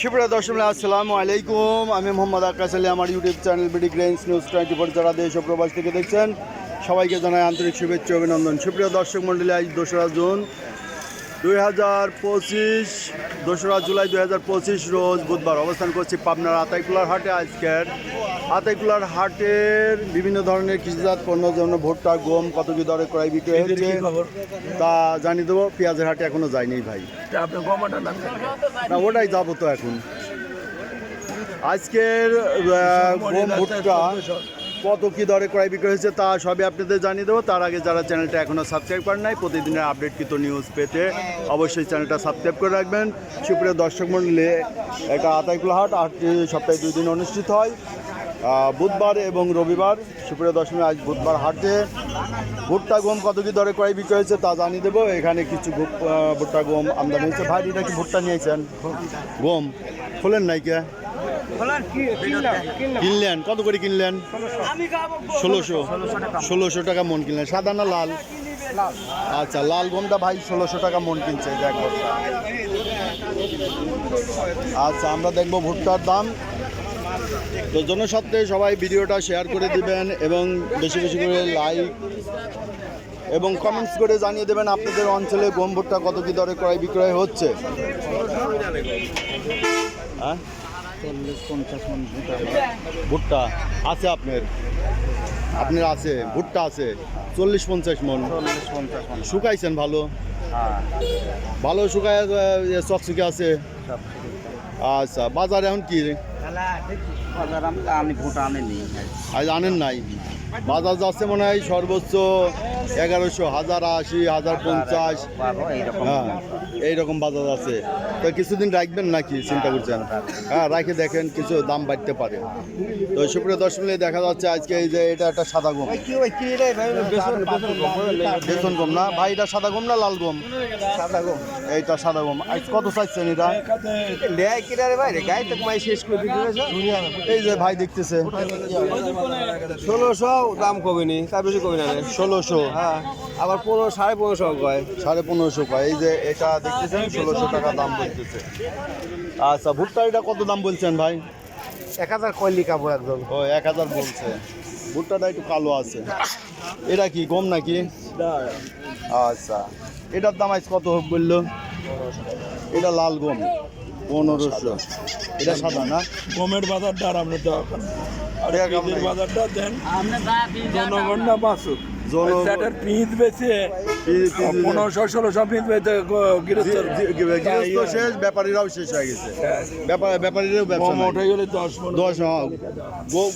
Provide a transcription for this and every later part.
সুপ্রিয় দর্শক, আসসালামু আলাইকুম। আমি মোহাম্মদ আকাশ আলী, আমার YouTube channel BD greens news twenty four যারা দেশ ও প্রবাস থেকে দেখছেন, সবাইকে জানাই আন্তরিক শুভেচ্ছা অভিনন্দন। সুপ্রিয় দর্শক মন্ডলী আজ দোসরা জুন দুই হাজার পঁচিশ দোসরা জুলাই দুই হাজার পঁচিশ রোজ বুধবার অবস্থান করছি পাবনার আতাইকুলার হাটে আজকের। আতাইকুলার হাটের বিভিন্ন ধরনের কৃষিজাত পণ্য যেমন ভুট্টা গম কত কি দরে ক্রয় বিক্রয় হচ্ছে। তা জানিয়ে দেবো পেঁয়াজের হাটে এখনও যায়নি ভাই। না ওটাই যাব তো এখন। আজকের গম ভুট্টা কত কি দরে ক্রয় বিক্রয় হয়েছে তা সবই আপনাদের জানিয়ে দেবো। তার আগে যারা চ্যানেলটা এখনও সাবস্ক্রাইব করেন নাই, প্রতিদিনের আপডেটকৃত নিউজ পেতে অবশ্যই চ্যানেলটা সাবস্ক্রাইব করে রাখবেন। সুপ্রিয় দর্শক মণ্ডলী একটা আতাইকুলা হাট আটটি সপ্তাহে দুই দিন অনুষ্ঠিত হয়। বুধবার এবং রবিবার। সুপ্রিয় দশমী আজ বুধবার হাটে ভুট্টা গম কত কি দরে ক্রয় বিক্রয় হয়েছে তা জানিয়ে দেবো। এখানে কিছু ভুট- ভুট্টা গম আমদানি হয়েছে। ভাই এটা কি ভুট্টা নিয়েছেন গম। খোলেন নাই কে? কিনলেন? কত করে কিনলেন? ষোলোশো। ষোলোশো টাকা। মন কিনলেন। সাদা না লাল? আচ্ছা লাল গমটা ভাই ষোলোশো টাকা মন কিনছে এক বস্তা আচ্ছা আমরা দেখব ভুট্টার দাম। তো জনস্বার্থে সবাই ভিডিওটা শেয়ার করে দিবেন এবং বেশি বেশি করে লাইক এবং কমেন্টস করে জানিয়ে দেবেন আপনাদের অঞ্চলে গম ভুট্টা কত কি দরে ক্রয় বিক্রয় হচ্ছে। হ্যাঁ? ভুট্টা। আছে আপনার? আপনার আছে ভুট্টা আছে। চল্লিশ পঞ্চাশ মন। শুকাইছেন ভালো? ভালো শুকায় চকচকে আছে? আচ্ছা বাজার এখন কি আমি ভুট্টা আনেনি। আজ আনেন নাই? বাজার যাচ্ছে মনে হয় সর্বোচ্চ এগারোশো হাজার আশি হাজার পঞ্চাশ। হ্যাঁ এইরকম বাজার আছে। তো কিছুদিন রাখবেন নাকি চিন্তা করছেন? হ্যাঁ রাখে দেখেন কিছু দাম বাড়তে পারে। তো সুপ্রিয় দর্শক মিলে দেখা যাচ্ছে আজকে এই যে এটা একটা সাদা গম। বেতন গম না? ভাই এটা সাদা গম না লাল গম? সাদা গো এইটা সাদা গম। আজ কত চাইছেন এটা? এই যে ভাই দেখতেছে। ষোলোশো দাম কমেনি তার বেশি কমে না ষোলোশো হ্যাঁ। আবার পনেরো সাড়ে পনেরোশো কয়। সাড়ে পনেরোশো কয়। এই যে এটা দেখতেছেন ষোলোশো টাকা দাম বলতেছে। আচ্ছা ভুট্টা এটা কত দাম বলছেন ভাই? এক হাজার কয় লিখাবো একদম। ও এক হাজার বলছে। ভুট্টাটা একটু কালো আছে। এটা কি গম নাকি? আচ্ছা। এটার দাম আজ কত বলল? এটা লাল গম। পনেরোশো। এটা সাদা না? গমের বাজারটা আর। আর দেখ বাজারটা দেন। জনগণ না। বাঁচুক। সেটার পিঁধ বেছে পনেরোশো ষোলোশো গৃহস্থ শেষ ব্যাপারীরাও শেষ হয়ে গেছে। ব্যাপার ব্যাপারীরাও ব্যবসা গম গেলে দশ দশ হ্যাঁ।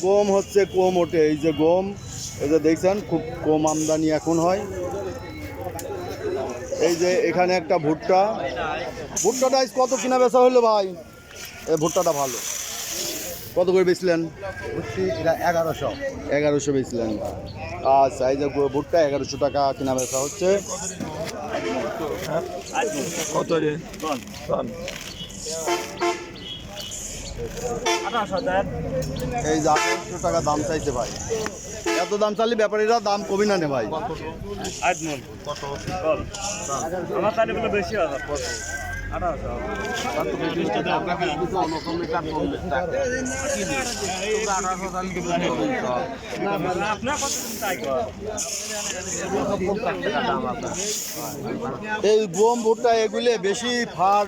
গম হচ্ছে কম ওঠে। এই যে গম এই যে দেখছেন খুব কম আমদানি এখন হয়। এই যে এখানে একটা ভুট্টা। ভুট্টাটা কত কিনা বেচা হলো ভাই? এই ভুট্টাটা ভালো। কত করে বেচলেন? এগারোশো। এগারোশো বেচলেন। আচ্ছা এই যে ভুট্টা এগারোশো টাকা কিনা বেচা হচ্ছে। কত রে। এই যে আঠারোশো টাকা দাম চাইছে ভাই। এত দাম চাইলে ব্যাপারীরা দাম কমই না নে ভাই। এই গম ভুট্টা এগুলো বেশি ফার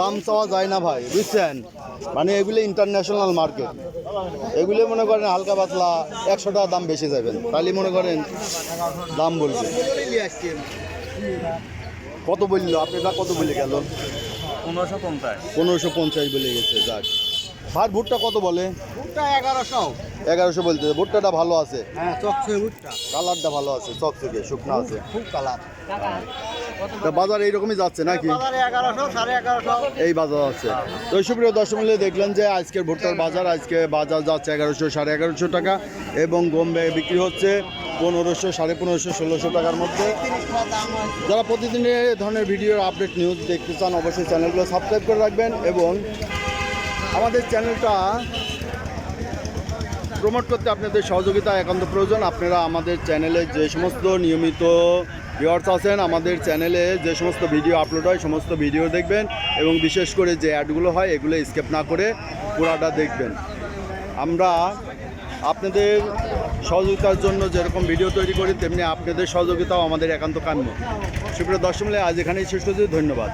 দাম চাওয়া যায় না ভাই বুঝছেন? মানে এগুলো ইন্টারন্যাশনাল মার্কেট এগুলো মনে করেন হালকা পাতলা একশো টাকা দাম বেশি যাবেন। তাহলে মনে করেন দাম বলবে। কত বলল? আপনারা কত বলে গেল? পনেরোশো পঞ্চাশ। পনেরোশো পঞ্চাশ বলে গেছে যাক। ভাত ভুট্টা কত বলে? ভুট্টা এগারোশো। এগারোশো বলতে ভুট্টাটা ভালো আছে। হ্যাঁ চকছে ভুট্টা। কালারটা ভালো আছে চকচকে শুকনো আছে। খুব কালার। তা বাজার এইরকমই যাচ্ছে নাকি? এই বাজার আছে। তো সুপ্রিয় দর্শক মিলে দেখলেন যে আজকের ভুট্টার বাজার আজকে বাজার যাচ্ছে এগারোশো সাড়ে এগারোশো টাকা এবং গম বিক্রি হচ্ছে পনেরোশো সাড়ে পনেরোশো ষোলোশো টাকার মধ্যে। যারা প্রতিদিন এ ধরনের ভিডিওর আপডেট নিউজ দেখতে চান অবশ্যই চ্যানেলগুলো সাবস্ক্রাইব করে রাখবেন এবং আমাদের চ্যানেলটা প্রমোট করতে আপনাদের সহযোগিতা একান্ত প্রয়োজন। আপনারা আমাদের চ্যানেলে যে সমস্ত নিয়মিত ভিওয়ার্স আছেন, আমাদের চ্যানেলে যে সমস্ত ভিডিও আপলোড হয়, সমস্ত ভিডিও দেখবেন এবং বিশেষ করে যে অ্যাডগুলো হয়, এগুলো স্কেপ না করে পুরাটা দেখবেন। আমরা আপনাদের সহযোগিতার জন্য যেরকম ভিডিও তৈরি করি, তেমনি আপনাদের সহযোগিতাও আমাদের একান্ত কাম্য। সুপ্রিয় দর্শক আজ এখানেই শেষ করছি। ধন্যবাদ।